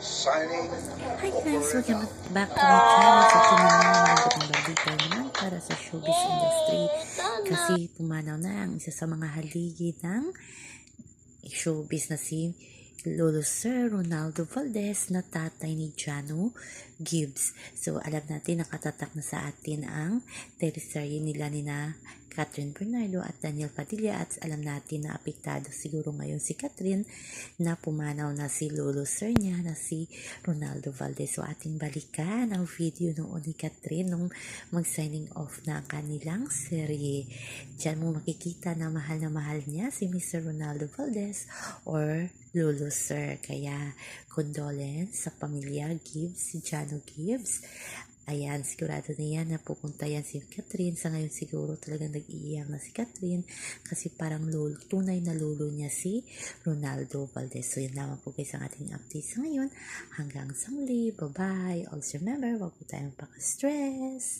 signing Hi guys! Welcome back to my channel. So, ito na nga magandang balita naman para sa showbiz industry. Kasi pumanaw na ang isa sa mga haligi ng showbiz na si Lolo Sir Ronaldo Valdez na tatay ni Jano Gibbs. So, alam natin, nakatatak na sa atin ang teleserye nila ni na Catherine Bernardo at Daniel Padilla at alam natin na apektado siguro ngayon si Catherine na pumanaw na si Lolo Sir niya na si Ronaldo Valdez. So, ating balikan ang video noon ni Catherine nung mag-signing off na ang kanilang serye. Diyan mo makikita na mahal na mahal niya si Mr. Ronaldo Valdez or Lolo Sir. Kaya condolence sa pamilya Gibbs, si Jano Gibbs. Ayan, sigurado na yan na pupunta yan si Catherine. Sa ngayon siguro talagang nag-iiyak na si Catherine kasi parang lolo, tunay na lolo niya si Ronaldo Valdez. So yun naman po guys ang ating update sa ngayon. Hanggang sa muli. Bye-bye. Also remember, wag po tayong paka-stress.